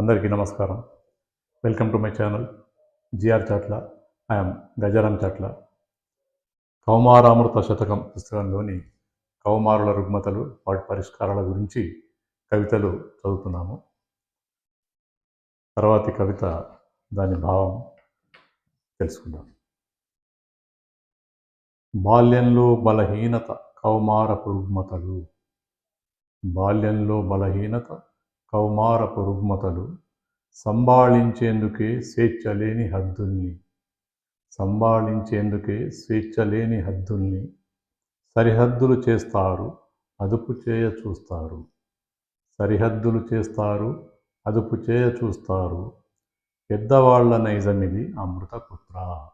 అందరికీ నమస్కారం. Welcome to my channel GR Chatla I'm Gajaram Chatla Kaumaramrutha Shatakam పుస్తకంలోని కౌమారుల రుగ్మతలు వాటి పరిష్కారాల గురించి కవితలు చదువుతున్నాము. తర్వాతి కవిత దాని భావం తెలుసుకుందాం. బాల్యంలో బలహీనత కౌమారపు రుగ్మతలు. బాల్యంలో బలహీనత కౌమారపు రుగ్మతలు సంభాళించేందుకే స్వేచ్ఛ లేని హద్దుల్ని. సంభాళించేందుకే స్వేచ్ఛ లేని హద్దుల్ని. సరిహద్దులు చేస్తారు అదుపు చేయ చూస్తారు. సరిహద్దులు చేస్తారు అదుపు చేయ చూస్తారు. పెద్దవాళ్ళ నైజమిది అమృతపుత్ర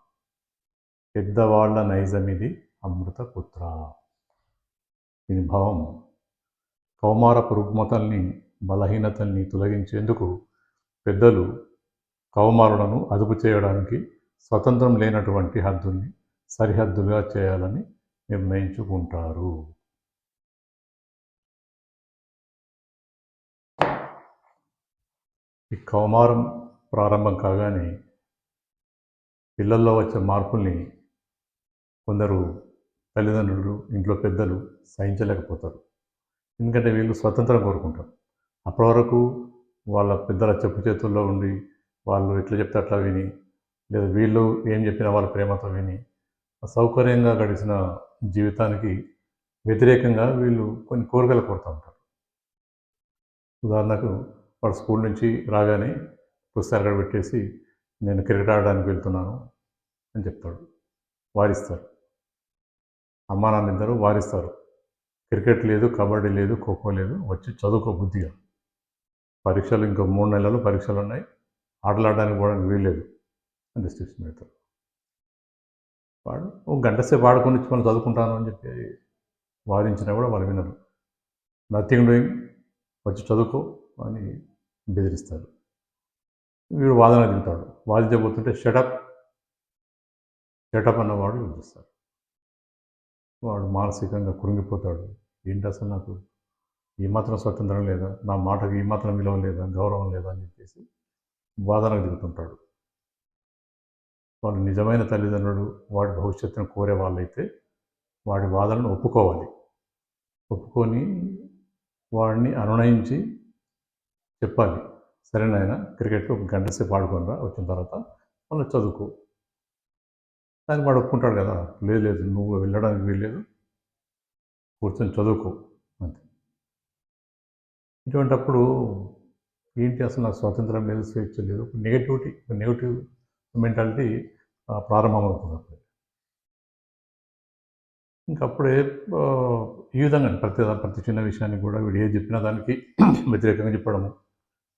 పెద్దవాళ్ళ నైజమిది అమృతపుత్ర దీని భావం. కౌమారపు రుగ్మతల్ని బలహీనతల్ని తొలగించేందుకు పెద్దలు కౌమారులను అదుపు చేయడానికి స్వతంత్రం లేనటువంటి హద్దుల్ని సరిహద్దుగా చేయాలని నిర్ణయించుకుంటారు. ఈ కౌమారం ప్రారంభం కాగానే పిల్లల్లో వచ్చే మార్పుల్ని కొందరు తల్లిదండ్రులు ఇంట్లో పెద్దలు సహించలేకపోతారు. ఎందుకంటే వీళ్ళు స్వతంత్రం కోరుకుంటారు. అప్పటి వరకు వాళ్ళ పెద్దల చెప్పు చేతుల్లో ఉండి వాళ్ళు ఎట్లా చెప్తే అట్లా విని లేదా వీళ్ళు ఏం చెప్పినా వాళ్ళ ప్రేమతో విని సౌకర్యంగా గడిచిన జీవితానికి వ్యతిరేకంగా వీళ్ళు కొన్ని కోరికలు కోరుతూ ఉంటారు. ఉదాహరణకు వాడు స్కూల్ నుంచి రాగానే పుస్తకాలు అక్కడ పెట్టేసి నేను క్రికెట్ ఆడడానికి వెళ్తున్నాను అని చెప్తాడు. వారిస్తారు. అమ్మా నాన్న ఇద్దరు వారిస్తారు. క్రికెట్ లేదు కబడ్డీ లేదు ఖోఖో లేదు వచ్చి చదువుకో బుద్ధిగా. పరీక్షలు ఇంకో మూడు నెలలు పరీక్షలు ఉన్నాయి. ఆటలాడడానికి పోవడానికి వీల్లేదు అని రెస్ట్రిక్షన్ పెడతారు. వాడు ఒక గంట సేపు ఆడుకొని మనం చదువుకుంటాను అని చెప్పి వాదించినా కూడా వాళ్ళు వినరు. నథింగ్ డూయింగ్ వచ్చి చదువుకో అని బెదిరిస్తారు. వీడు వాదన దిగుతాడు వాదించబోతుంటే షటప్ షటప్ అన్నవాడు యూజ్ చేస్తాడు వాడు మానసికంగా కురింగిపోతాడు ఏంటి అసలు నాకు ఈ మాత్రం స్వతంత్రం లేదా? నా మాటకు ఈ మాత్రం విలువ లేదా? గౌరవం లేదా? అని చెప్పేసి వాదనకు దిగుతుంటాడు. వాళ్ళు నిజమైన తల్లిదండ్రులు వాడి భవిష్యత్తును కోరే వాళ్ళైతే వాడి వాదనను ఒప్పుకోవాలి. ఒప్పుకొని వాడిని అనునయించి చెప్పాలి. సరే నాయన క్రికెట్ ఒక గంట సేపు ఆడుకోనరా వచ్చిన తర్వాత మళ్ళీ చదువుకో. దానికి వాడు ఒప్పుకుంటాడు కదా? లేదు లేదు నువ్వు వెళ్ళడానికి వీల్లేదు. కూర్చొని చదువుకో. ఇటువంటప్పుడు ఏంటి అసలు నాకు స్వాతంత్రం లేదు స్వేచ్ఛ లేదు. నెగటివిటీ నెగటివ్ మెంటాలిటీ ప్రారంభమవుతుంది అప్పుడు. ఇంకప్పుడే ఈ విధంగా ప్రతి ప్రతి చిన్న విషయాన్ని కూడా వీడు ఏది చెప్పినా దానికి వ్యతిరేకంగా చెప్పడము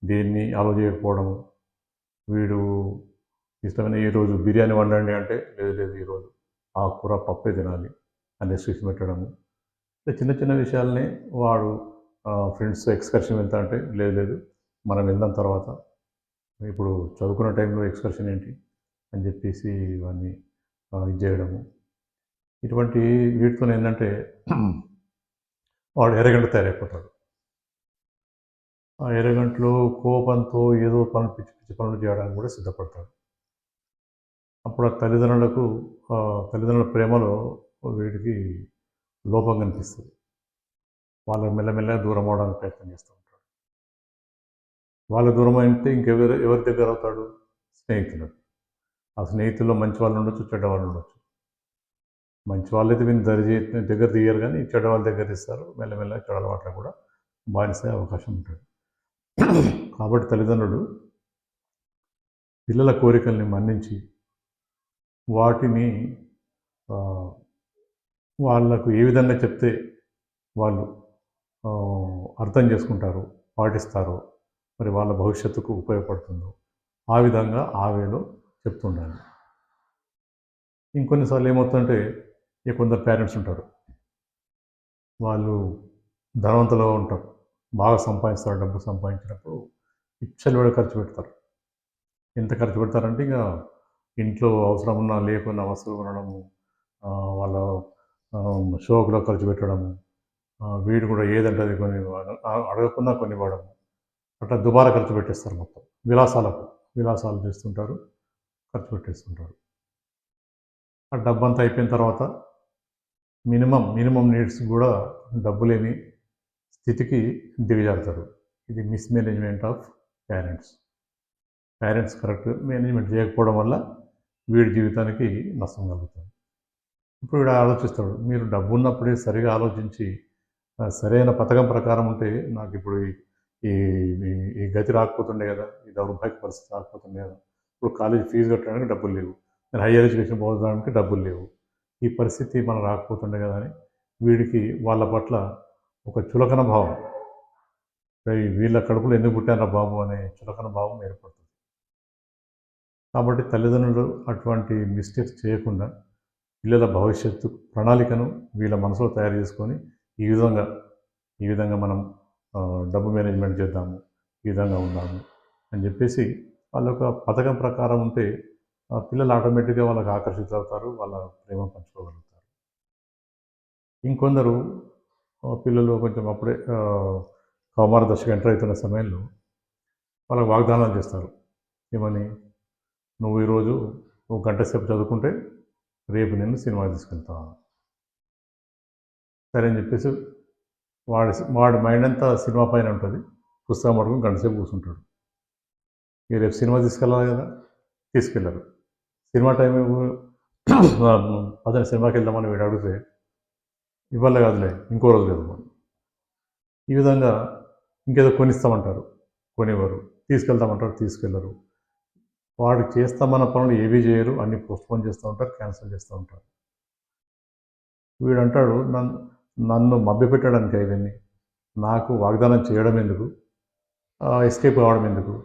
దేన్ని ఆలోచించకపోవడము వీడు ఇష్టమైన ఈరోజు బిర్యానీ వండండి అంటే లేదు లేదు ఈరోజు ఆ కూర పప్పే తినాలి అనే స్విచ్ పెట్టడము. చిన్న చిన్న విషయాల్ని వాడు ఫ్రెండ్స్ ఎక్స్కర్షన్ వెళ్తా అంటే లేదు లేదు. మనం వెళ్దాం తర్వాత. ఇప్పుడు చదువుకున్న టైంలో ఎక్స్కర్షన్ ఏంటి అని చెప్పేసి ఇవన్నీ ఇది చేయడము. ఇటువంటి వీటితో ఏంటంటే వాడు ఎరగంట తయారైపోతాడు. ఆ ఎరగంటలో కోపంతో ఏదో పనులు పిచ్చి పిచ్చి పనులు చేయడానికి కూడా సిద్ధపడతాడు. అప్పుడు ఆ తల్లిదండ్రులకు తల్లిదండ్రుల ప్రేమలో వీడికి లోపం కనిపిస్తుంది. వాళ్ళకి మెల్లమెల్లగా దూరం అవడానికి ప్రయత్నం చేస్తూ ఉంటాడు వాళ్ళు దూరం అయితే ఇంకెవరు ఎవరి దగ్గర అవుతాడు? స్నేహితులు. ఆ స్నేహితుల్లో మంచి వాళ్ళు ఉండొచ్చు చెడ్డ వాళ్ళు ఉండొచ్చు. మంచి వాళ్ళైతే వీళ్ళు దరి దగ్గర తీయరు కానీ చెడ్డ వాళ్ళ దగ్గర తీస్తారు. మెల్లమెల్లగా చెడ్డ కూడా బానిసే అవకాశం ఉంటుంది. కాబట్టి తల్లిదండ్రులు పిల్లల కోరికల్ని మన్నించి వాటిని వాళ్ళకు వాళ్ళకు ఏ విధంగా చెప్తే వాళ్ళు అర్థం చేసుకుంటారు పాటిస్తారు. మరి వాళ్ళ భవిష్యత్తుకు ఉపయోగపడుతుందో ఆ విధంగా ఆ వేలో చెప్తుండాలి. ఇంకొన్నిసార్లు ఏమవుతుందంటే ఇక కొందరు పేరెంట్స్ ఉంటారు. వాళ్ళు ధనవంతులుగా ఉంటారు. బాగా సంపాదిస్తారు డబ్బు సంపాదించినప్పుడు ఇచ్చలు కూడా ఖర్చు పెడతారు. ఎంత ఖర్చు పెడతారంటే ఇక ఇంట్లో అవసరం ఉన్నా లేకున్నా వస్తువులు కొనడము వాళ్ళ షోకులో ఖర్చు పెట్టడము వీడు కూడా ఏదంటే అది అడగకుండా అడగకుండా వాడము. అట్లా దుబారా ఖర్చు పెట్టేస్తారు మొత్తం. విలాసాలకు విలాసాలు చేస్తుంటారు ఖర్చు పెట్టేస్తుంటారు. ఆ డబ్బంతా అయిపోయిన తర్వాత మినిమం మినిమం నీడ్స్ కూడా డబ్బు లేని స్థితికి దిగజారుతారు. ఇది mismanagement of parents. Parents correct management చేయకపోవడం వల్ల వీడి జీవితానికి నష్టం కలుగుతుంది. ఇప్పుడు వీడు ఆలోచిస్తాడు మీరు డబ్బు ఉన్నప్పుడే సరిగా ఆలోచించి సరైన పథకం ప్రకారం ఉంటే నాకు ఇప్పుడు ఈ- ఈ గతి రాకపోతుండే కదా ఈ దౌర్భాగ్య పరిస్థితి రాకపోతుండే కదా. ఇప్పుడు కాలేజ్ ఫీజు కట్టడానికి డబ్బులు లేవు. నేను హయ్యర్ ఎడ్యుకేషన్ పోవడానికి డబ్బులు లేవు. ఈ పరిస్థితి మనం రాకపోతుండే కదా అని వీడికి వాళ్ళ పట్ల ఒక చులకన భావం. వీళ్ళ కడుపులో ఎందుకు పుట్టారా బాబు అనే చులకన భావం ఏర్పడుతుంది. కాబట్టి తల్లిదండ్రులు అటువంటి మిస్టేక్స్ చేయకుండా పిల్లల భవిష్యత్తు ప్రణాళికను వీళ్ళ మనసులో తయారు చేసుకొని ఈ విధంగా ఈ విధంగా మనం డబ్బు మేనేజ్మెంట్ చేద్దాము ఈ విధంగా ఉందాము అని చెప్పేసి వాళ్ళ యొక్క పథకం ప్రకారం ఉంటే ఆ పిల్లలు ఆటోమేటిక్గా వాళ్ళకి ఆకర్షితులవుతారు వాళ్ళ ప్రేమ పంచుకోగలుగుతారు. ఇంకొందరు పిల్లలు కొంచెం అప్పుడే కౌమార దశకు ఎంటర్ అవుతున్న సమయంలో వాళ్ళకి వాగ్దానాలు చేస్తారు. ఏమని? నువ్వు ఈరోజు ఒక గంట సేపు చదువుకుంటే రేపు నేను సినిమా తీసుకెళ్తాను సరే అని చెప్పేసి వాడి వాడి మైండ్ అంతా సినిమా పైన ఉంటుంది. పుస్తకం పట్టుకుని గంటసేపు కూర్చుంటాడు. ఇక రేపు సినిమా తీసుకెళ్ళాలి కదా? తీసుకెళ్ళరు. సినిమా టైం పదని సినిమాకి వెళ్దామని వీడు అడిగితే ఇవాళ కాదులే ఇంకో రోజు కదా ఈ విధంగా ఇంకేదో కొనిస్తామంటారు. కొనివ్వరు తీసుకెళ్తామంటారు తీసుకెళ్ళరు వాడు చేస్తామన్న పనులు ఏవి చేయరు. అన్ని పోస్ట్పోన్ చేస్తూ ఉంటారు క్యాన్సిల్ చేస్తూ ఉంటారు. వీడు అంటాడు నన్ను నన్ను మభ్యపెట్టడానికి ఇవన్నీ నాకు వాగ్దానం చేయడం ఎందుకు? ఎస్కేప్ కావడం ఎందుకు?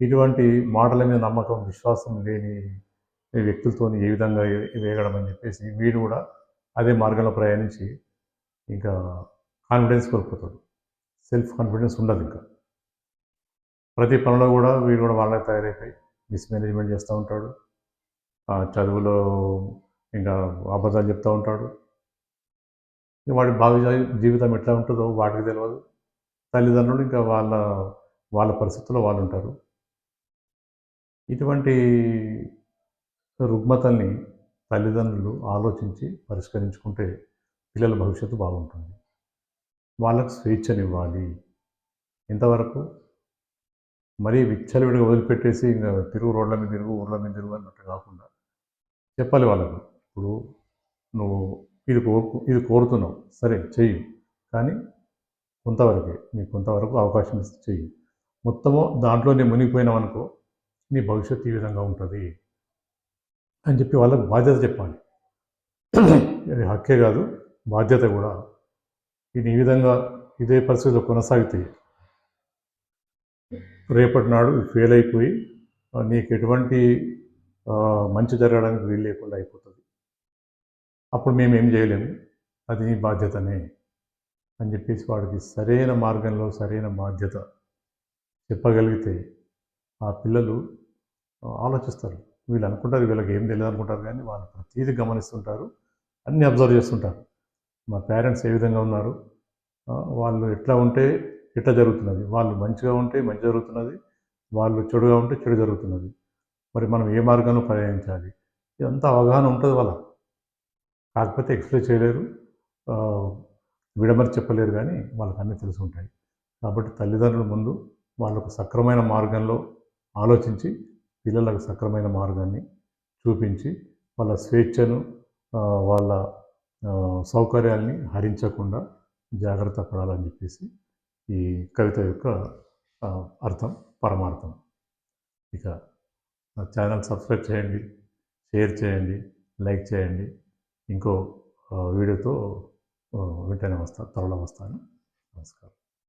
ఇటువంటి మాటల మీద నమ్మకం విశ్వాసం లేని వ్యక్తులతో ఏ విధంగా వేయగడమని అని చెప్పేసి వీడు కూడా అదే మార్గంలో ప్రయాణించి ఇంకా కాన్ఫిడెన్స్ కోల్పోతాడు. సెల్ఫ్ కాన్ఫిడెన్స్ ఉండదు ఇంకా. ప్రతి పనిలో కూడా వీడు కూడా వాళ్ళకి తయారైపోయి మిస్మేనేజ్మెంట్ చేస్తూ ఉంటాడు. చదువులో ఇంకా అబద్ధాలు చెప్తూ ఉంటాడు. వాడి భావి జీవితం ఎట్లా ఉంటుందో వాటికి తెలియదు తల్లిదండ్రులు ఇంకా వాళ్ళ వాళ్ళ పరిస్థితుల్లో వాళ్ళు ఉంటారు ఇటువంటి రుగ్మతల్ని తల్లిదండ్రులు ఆలోచించి పరిష్కరించుకుంటే పిల్లల భవిష్యత్తు బాగుంటుంది. వాళ్ళకు స్వేచ్ఛనివ్వాలి. ఇంతవరకు మరీ విచ్చలవిడిగా వదిలిపెట్టేసి ఇంకా తిరుగు రోడ్ల మీద తిరుగు ఊర్ల మీద తిరుగు అన్నట్టు కాకుండా చెప్పాలి వాళ్ళకు. ఇప్పుడు నువ్వు ఇది కోరుకు ఇది కోరుతున్నావు. సరే చెయ్యి. కానీ కొంతవరకే నీకు కొంతవరకు అవకాశం ఇస్తే చెయ్యి. మొత్తము దాంట్లో నేను మునిగిపోయినావు అనుకో నీ భవిష్యత్తు ఈ విధంగా ఉంటుంది అని చెప్పి వాళ్ళకు బాధ్యత చెప్పాలి. ఇది హక్కే కాదు బాధ్యత కూడా. ఇది ఈ విధంగా ఇదే పరిస్థితిలో కొనసాగితే రేపటి నాడు ఫెయిల్ అయిపోయి నీకు ఎటువంటి మంచి జరగడానికి వీలు లేకుండా అయిపోతుంది. అప్పుడు మేము ఏం చేయలేము. అది నీ బాధ్యతనే అని చెప్పేసి వాడికి సరైన మార్గంలో సరైన బాధ్యత చెప్పగలిగితే ఆ పిల్లలు ఆలోచిస్తారు. వీళ్ళు అనుకుంటారు వీళ్ళకి ఏం తెలియదు అనుకుంటారు కానీ వాళ్ళు ప్రతిదీ గమనిస్తుంటారు అన్నీ అబ్జర్వ్ చేస్తుంటారు. మా పేరెంట్స్ ఏ విధంగా ఉన్నారు? వాళ్ళు ఎట్లా ఉంటే ఎట్లా జరుగుతున్నది? వాళ్ళు మంచిగా ఉంటే మంచి జరుగుతున్నది వాళ్ళు చెడుగా ఉంటే చెడు జరుగుతున్నది. మరి మనం ఏ మార్గంలో ప్రయాణించాలి? ఇదంతా అవగాహన ఉంటుంది వాళ్ళ కాకపోతే ఎక్స్ప్లెయిన్ చేయలేరు. విడమర విడమరి చెప్పలేరు కానీ వాళ్ళకి అన్నీ తెలిసి ఉంటాయి. కాబట్టి తల్లిదండ్రుల ముందు వాళ్ళకు సక్రమైన మార్గంలో ఆలోచించి పిల్లలకు సక్రమైన మార్గాన్ని చూపించి వాళ్ళ స్వేచ్ఛను వాళ్ళ సౌకర్యాల్ని హరించకుండా జాగ్రత్త పడాలని చెప్పేసి ఈ కవిత యొక్క అర్థం పరమార్థం. ఇక నా ఛానల్ సబ్స్క్రైబ్ చేయండి షేర్ చేయండి లైక్ చేయండి. ఇంకో వీడియోతో వెంటనే వస్తాను త్వరలో వస్తాను. నమస్కారం.